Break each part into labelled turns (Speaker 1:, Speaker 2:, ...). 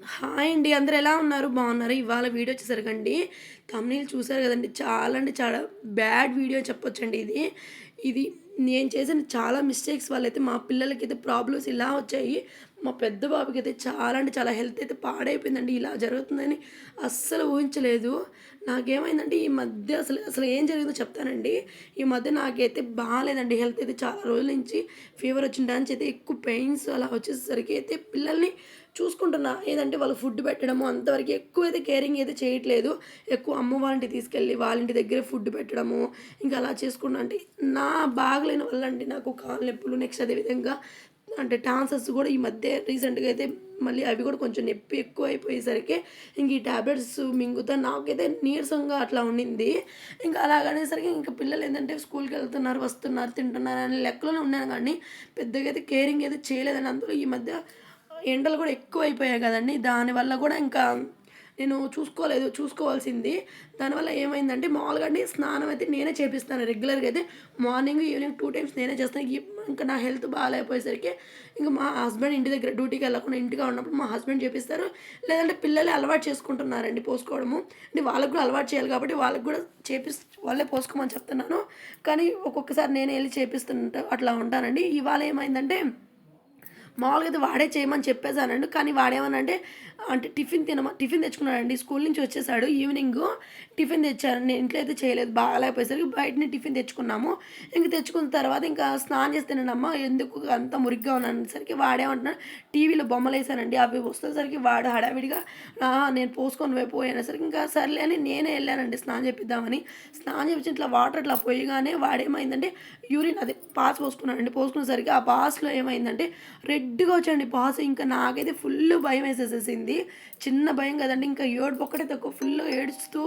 Speaker 1: Hi అండి అందరు ఎలా ఉన్నారు? బాగున్నారు? ఇవాళ వీడియో వచ్చేసరికండి తమిళ చూసారు కదండి. చాలా అంటే చాలా బ్యాడ్ వీడియో చెప్పొచ్చండి ఇది. ఇది నేను చేసిన చాలా మిస్టేక్స్ వాళ్ళైతే మా పిల్లలకి అయితే ప్రాబ్లమ్స్ ఇలా వచ్చాయి. మా పెద్ద బాబుకి అయితే చాలా అంటే చాలా హెల్త్ అయితే పాడైపోయిందండి. ఇలా జరుగుతుందని అస్సలు ఊహించలేదు. నాకేమైందంటే ఈ మధ్య అసలు అసలు ఏం జరిగిందో చెప్తానండి. ఈ మధ్య నాకైతే బాగాలేదండి హెల్త్ అయితే చాలా రోజుల నుంచి. ఫీవర్ వచ్చిన డాన్స్ అయితే ఎక్కువ పెయిన్స్ అలా వచ్చేసరికి అయితే పిల్లల్ని చూసుకుంటున్నా. ఏదంటే వాళ్ళు ఫుడ్ పెట్టడము అంతవరకు ఎక్కువ అయితే కేరింగ్ అయితే చేయట్లేదు. ఎక్కువ అమ్మ వాళ్ళ ఇంటికి తీసుకెళ్ళి వాళ్ళ ఇంటి దగ్గరే ఫుడ్ పెట్టడము ఇంకా అలా చేసుకున్నా. అంటే నా బాగా తాగలేని వల్ల అండి నాకు కాళ్ళ నొప్పులు నెక్స్ట్ అదేవిధంగా అంటే టాన్సర్స్ కూడా ఈ మధ్య రీసెంట్గా అయితే మళ్ళీ అవి కూడా కొంచెం నొప్పి ఎక్కువ అయిపోయేసరికి ఇంక ఈ ట్యాబ్లెట్స్ మింగుతా నాకైతే నీరసంగా అట్లా ఉండింది. ఇంకా అలాగనేసరికి ఇంకా పిల్లలు ఏంటంటే స్కూల్కి వెళ్తున్నారు వస్తున్నారు తింటున్నారు అనే లెక్కలోనే ఉన్నాను కానీ పెద్దగా అయితే కేరింగ్ అయితే చేయలేదని అందులో ఈ మధ్య ఎండలు కూడా ఎక్కువ అయిపోయాయి కదండి. దానివల్ల కూడా ఇంకా నేను చూసుకోలేదు చూసుకోవాల్సింది. దానివల్ల ఏమైందంటే మామూలుగా అండి స్నానం అయితే నేనే చేపిస్తాను. రెగ్యులర్గా అయితే మార్నింగ్ ఈవినింగ్ టూ టైమ్స్ నేనే చేస్తాను. ఇంకా నా హెల్త్ బాగాలేకపోయేసరికి ఇంకా మా హస్బెండ్ ఇంటి దగ్గర డ్యూటీకి వెళ్ళకుండా ఇంటిగా ఉన్నప్పుడు మా హస్బెండ్ చేపిస్తారు. లేదంటే పిల్లలే అలవాటు చేసుకుంటున్నారండి పోసుకోవడము. అంటే వాళ్ళకు కూడా అలవాటు చేయాలి కాబట్టి వాళ్ళకి కూడా చేపి వాళ్ళే పోసుకోమని చెప్తున్నాను. కానీ ఒక్కొక్కసారి నేనే వెళ్ళి చేపిస్తుంటా అట్లా ఉంటానండి. ఇవాళ ఏమైందంటే మామూలుగా అయితే వాడే చేయమని చెప్పేశానండి. కానీ వాడేమనంటే అంటే టిఫిన్ తినమా టిఫిన్ తెచ్చుకున్నాడండి. స్కూల్ నుంచి వచ్చేసాడు. ఈవినింగ్ టిఫిన్ తెచ్చారు. నేను ఇంట్లో అయితే చేయలేదు. బాగాలేకపోయేసరికి బయటనే టిఫిన్ తెచ్చుకున్నాము. ఇంక తెచ్చుకున్న తర్వాత ఇంకా స్నానం చేస్తానండమ్మ ఎందుకు అంత మురిగ్గా ఉన్నానసరికి వాడేమంటున్నాడు టీవీలో బొమ్మలు వేసానండి అవి వస్తేసరికి వాడు హడావిడిగా నేను పోసుకొని వైపు ఇంకా సర్లే అని నేనే వెళ్ళానండి స్నానం చేపిద్దామని. స్నానం చేపించి ఇట్లా వాటర్ ఇట్లా పోయగానే వాడేమైందంటే యూరిన్ అదే పాస్ పోసుకున్నాడండి. పోసుకునేసరికి ఆ పాస్లో ఏమైందంటే రెడ్గా వచ్చండి పాస్. ఇంకా నాకైతే ఫుల్ భయం వేసేసేసింది. చిన్న భయం కదండి. ఇంకా ఏడుపు ఒక్కటే తక్కువ. ఫుల్ ఏడుస్తూ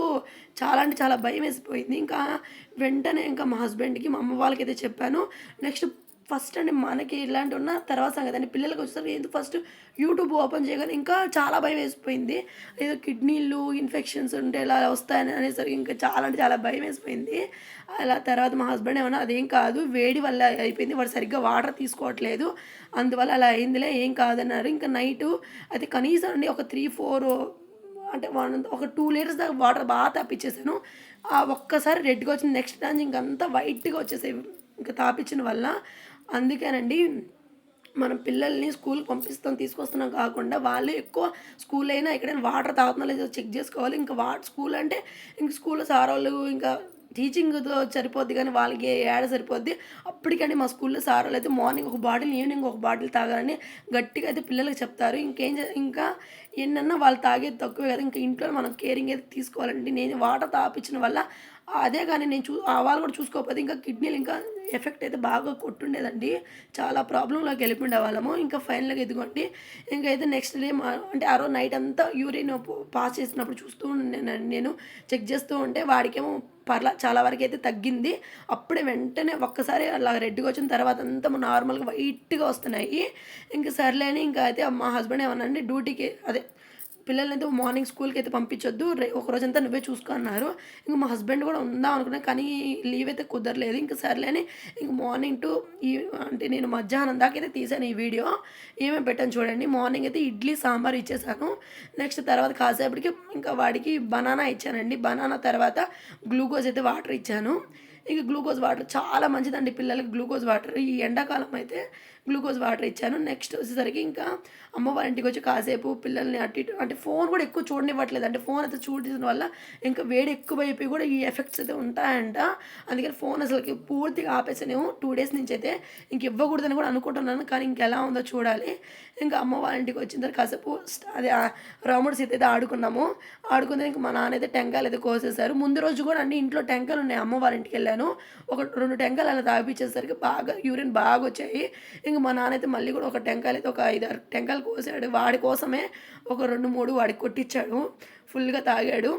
Speaker 1: చాలా అంటే చాలా భయం వేసిపోయింది. ఇంకా వెంటనే ఇంకా మా హస్బెండ్కి మా అమ్మ వాళ్ళకైతే చెప్పాను. నెక్స్ట్ ఫస్ట్ అండి మనకి ఇలాంటి ఉన్న తర్వాత సంగతి అండి. పిల్లలకి వచ్చేసరికి ఎందుకు ఫస్ట్ యూట్యూబ్ ఓపెన్ చేయగానే ఇంకా చాలా భయం వేసిపోయింది. ఏదో కిడ్నీలు ఇన్ఫెక్షన్స్ ఉంటే ఇలా వస్తాయని అనేసరికి ఇంకా చాలా అంటే చాలా భయం వేసిపోయింది. అలా తర్వాత మా హస్బెండ్ ఏమన్నా అదేం కాదు వేడి వల్ల అయిపోయింది వాడు సరిగ్గా వాటర్ తీసుకోవట్లేదు అందువల్ల అలా అయిందిలే ఏం కాదన్నారు. ఇంకా నైటు అయితే కనీసం అండి ఒక త్రీ ఫోర్ అంటే వన్ ఒక టూ లీటర్స్ దాకా వాటర్ బాగా తాపిచ్చేసాను. ఆ ఒక్కసారి రెడ్గా వచ్చింది. నెక్స్ట్ టైం ఇంకంతా వైట్గా వచ్చేసాయి. ఇంకా తాపించిన వల్ల అందుకేనండి మనం పిల్లల్ని స్కూల్కి పంపిస్తాం తీసుకొస్తున్నాం కాకుండా వాళ్ళు ఎక్కువ స్కూల్ అయినా ఎక్కడైనా వాటర్ తాగుతున్నా లేదో చెక్ చేసుకోవాలి. ఇంకా వాటర్ స్కూల్ అంటే ఇంక స్కూల్లో సార్ వాళ్ళు ఇంకా టీచింగ్తో సరిపోద్ది కానీ వాళ్ళకి ఏడ సరిపోద్ది? అప్పటికండి మా స్కూల్లో సార్ వాళ్ళు అయితే మార్నింగ్ ఒక బాటిల్ ఈవినింగ్ ఒక బాటిల్ తాగాలని గట్టిగా అయితే పిల్లలకు చెప్తారు. ఇంకేం చే- ఇంకా ఏంటన్నా వాళ్ళు తాగేది తక్కువే కదా ఇంకా ఇంట్లో మనం కేరింగ్ అయితే తీసుకోవాలండి. నేను వాటర్ తాపించిన వల్ల అదే కానీ నేను చూ ఆ వాళ్ళు కూడా చూసుకోకపోతే ఇంకా కిడ్నీలు ఇంకా ఎఫెక్ట్ అయితే బాగా కొట్టుండేదండి. చాలా ప్రాబ్లంలోకి వెళ్ళిపోయిండే వాళ్ళము. ఇంకా ఫైనల్గా ఎదుగుండి ఇంకైతే నెక్స్ట్ డే మా అంటే ఆ రోజు నైట్ అంతా యూరిన్ పాస్ చేసినప్పుడు చూస్తూ ఉండేనండి నేను. చెక్ చేస్తూ ఉంటే వాడికేమో పర్లా చాలా వరకు అయితే తగ్గింది. అప్పుడే వెంటనే ఒక్కసారి అలా రెడ్గా వచ్చిన తర్వాత అంతా నార్మల్గా వైట్గా వస్తున్నాయి. ఇంకా సర్లేని ఇంకా అయితే మా హస్బెండ్ ఏమన్నా అండి డ్యూటీకి అదే పిల్లల్ని అయితే మార్నింగ్ స్కూల్కి అయితే పంపించొద్దు. రే ఒక రోజంతా నువ్వే చూసుకో అన్నారు. ఇంక మా హస్బెండ్ కూడా ఉందా అనుకున్నా కానీ లీవ్ అయితే కుదరలేదు. ఇంక సర్లేని ఇంక మార్నింగ్ టు ఈ అంటే నేను మధ్యాహ్నం దాకా అయితే తీసాను ఈ వీడియో ఏమేమి పెట్టాను చూడండి. మార్నింగ్ అయితే ఇడ్లీ సాంబార్ ఇచ్చేసాను. నెక్స్ట్ తర్వాత కాసేపటికి ఇంకా వాడికి బనానా ఇచ్చానండి. బనానా తర్వాత గ్లూకోజ్ అయితే వాటర్ ఇచ్చాను. ఇక గ్లూకోజ్ వాటర్ చాలా మంచిదండి పిల్లలకి. గ్లూకోజ్ వాటర్ ఈ ఎండాకాలం అయితే గ్లూకోజ్ వాటర్ ఇచ్చాను. నెక్స్ట్ వచ్చేసరికి ఇంకా అమ్మ ఇంటికి వచ్చి కాసేపు పిల్లల్ని అటు ఇటు అంటే ఫోన్ కూడా ఎక్కువ చూడనివ్వట్లేదు. అంటే ఫోన్ అయితే చూడడం వల్ల ఇంకా వేడి ఎక్కువ అయిపోయి కూడా ఈ ఎఫెక్ట్స్ అయితే ఉంటాయంట. అందుకని ఫోన్ అసలుకి పూర్తిగా ఆపేసానేమో టూ డేస్ నుంచి అయితే ఇంక ఇవ్వకూడదని కూడా అనుకుంటున్నాను. కానీ ఇంకెలా ఉందో చూడాలి. ఇంకా అమ్మ ఇంటికి వచ్చిన తర్వాత కాసేపు అదే రాముడు సీత అయితే ఆడుకున్నాము. ఆడుకునే ఇంకా మా నాన్న అయితే టెంకాయలు అయితే కోసేశారు. ముందు రోజు కూడా అన్ని ఇంట్లో టెంకాయలు ఉన్నాయి. అమ్మ ఇంటికి వెళ్ళాను. ఒక రెండు టెంకాయలు అలా తాగిపించేసరికి బాగా యూరిన్ బాగా వచ్చాయి. ఇంక మా నాన్న అయితే మళ్ళీ కూడా ఒక టెంకాయలు అయితే ఒక ఐదు ఆరు టెంకాయలు కోసాడు. వాడి కోసమే ఒక రెండు మూడు వాడికి కొట్టించాడు ఫుల్గా తాగాడు.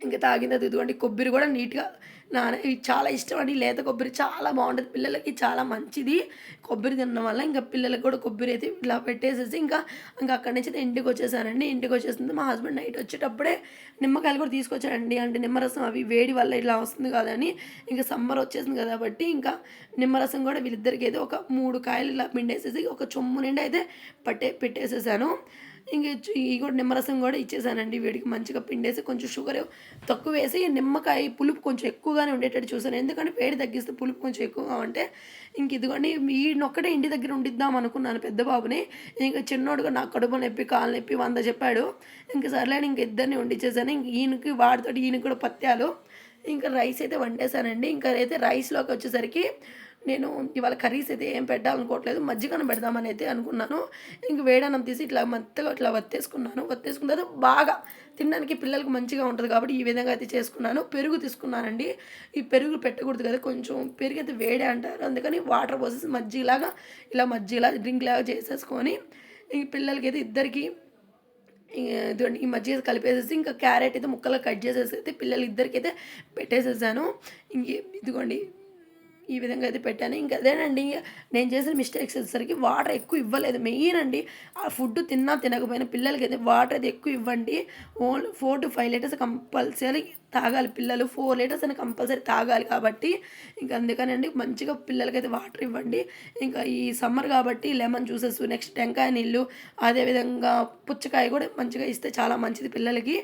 Speaker 1: ఇంకా తాగిన తర్వాత ఇదిగోండి కొబ్బరి కూడా నీట్గా నాన్న ఇది చాలా ఇష్టం అండి. లేత కొబ్బరి చాలా బాగుంటుంది. పిల్లలకి చాలా మంచిది. కొబ్బరి తినడం వల్ల ఇంకా పిల్లలకు కూడా కొబ్బరి అయితే ఇలా పెట్టేసేసి ఇంకా ఇంకా అక్కడి నుంచి అయితే ఇంటికి వచ్చేసానండి. ఇంటికి వచ్చేసింది మా హస్బెండ్ నైట్ వచ్చేటప్పుడే నిమ్మకాయలు కూడా తీసుకొచ్చాడండి. అంటే నిమ్మరసం అవి వేడి వల్ల ఇలా వస్తుంది కాదని ఇంకా సమ్మర్ వచ్చేసింది కాబట్టి ఇంకా నిమ్మరసం కూడా వీళ్ళిద్దరికి అయితే ఒక మూడు కాయలు ఇలా పిండేసేసి ఒక చొమ్ము నిండి అయితే పట్టే పెట్టేసేసాను. ఇంకా ఈ కూడా నిమ్మరసం కూడా ఇచ్చేసానండి. వీడికి మంచిగా పిండేసి కొంచెం షుగర్ తక్కువ వేసి నిమ్మకాయ పులుపు కొంచెం ఎక్కువగానే ఉండేటట్టు చూసాను. ఎందుకంటే వేడి తగ్గిస్తే పులుపు కొంచెం ఎక్కువగా ఉంటే ఇంక ఇదిగోండి ఈయనొక్కటే ఇంటి దగ్గర ఉండిద్దాం అనుకున్నాను పెద్ద బాబుని. ఇంకా చిన్నోడుగా నాకు కడుపు నొప్పి కాలు నొప్పి వంద చెప్పాడు. ఇంకా సర్లేని ఇంక ఇద్దరిని వండిచ్చేసాను. ఇంక ఈయనకి వాడితో ఈయనకి కూడా పత్యాలు. ఇంకా రైస్ అయితే వండేసానండి. ఇంకా అయితే రైస్లోకి వచ్చేసరికి నేను ఇవాళ కర్రీస్ అయితే ఏం పెట్టాలనుకోవట్లేదు మజ్జిగను పెడదామని అయితే అనుకున్నాను. ఇంక వేడన్నం తీసి ఇట్లా మెత్తగా ఇట్లా వత్తేసుకున్నాను. వత్తేసుకున్న తర్వాత బాగా తినడానికి పిల్లలకి మంచిగా ఉంటుంది కాబట్టి ఈ విధంగా అయితే చేసుకున్నాను. పెరుగు తీసుకున్నానండి. ఈ పెరుగు పెట్టకూడదు కదా కొంచెం పెరుగు అయితే వేడే అంటారు. అందుకని వాటర్ పోసేసి మజ్జిగలాగా ఇలా మజ్జిగలా డ్రింక్ లాగా చేసేసుకొని ఈ పిల్లలకి అయితే ఇద్దరికి ఈ మజ్జిగ కలిపేసేసి ఇంకా క్యారెట్ అయితే ముక్కలు కట్ చేసేసి అయితే పిల్లలు ఇద్దరికైతే పెట్టేసేసాను. ఇంక ఇదిగోండి ఈ విధంగా అయితే పెట్టాను. ఇంకా అదేనండి నేను చేసిన మిస్టేక్స్ వచ్చేసరికి వాటర్ ఎక్కువ ఇవ్వలేదు. మెయిన్ అండి ఆ ఫుడ్ తిన్నా తినకపోయినా పిల్లలకి అయితే వాటర్ అయితే ఎక్కువ ఇవ్వండి. Only four to five litres compulsory తాగాలి. పిల్లలు ఫోర్ లీటర్స్ అని కంపల్సరీ తాగాలి కాబట్టి ఇంకా అందుకనండి మంచిగా పిల్లలకైతే వాటర్ ఇవ్వండి. ఇంకా ఈ సమ్మర్ కాబట్టి లెమన్ జ్యూసెస్ నెక్స్ట్ టెంకాయ నీళ్ళు అదేవిధంగా పుచ్చకాయ కూడా మంచిగా ఇస్తే చాలా మంచిది పిల్లలకి.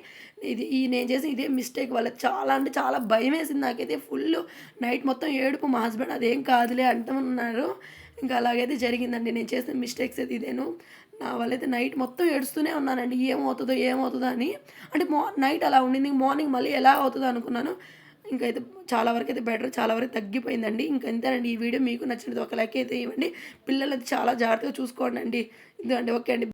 Speaker 1: ఇది ఈ నేను చేసిన ఇదే మిస్టేక్ వల్ల చాలా అంటే చాలా భయం వేసింది నాకైతే. ఫుల్ నైట్ మొత్తం ఏడుపు మా హస్బెండ్ అదేం కాదులే అంటున్నారు ఇంకా అలాగైతే జరిగిందండి. నేను చేసిన మిస్టేక్స్ అయితే ఇదేను. నా వల్ల అయితే నైట్ మొత్తం ఏడుస్తూనే ఉన్నానండి. ఏమవుతుందో ఏమవుతుందో అని. అంటే మా నైట్ అలా ఉండింది. మార్నింగ్ మళ్ళీ ఎలా అవుతుందో అనుకున్నాను. ఇంకైతే చాలా వరకు అయితే బెటర్ చాలా వరకు తగ్గిపోయిందండి. ఇంకంతేనండి ఈ వీడియో మీకు నచ్చినది ఒక లైక్ అయితే ఇవ్వండి. పిల్లలు అయితే చాలా జాగ్రత్తగా చూసుకోండి అండి ఇదండి ఓకే అండి.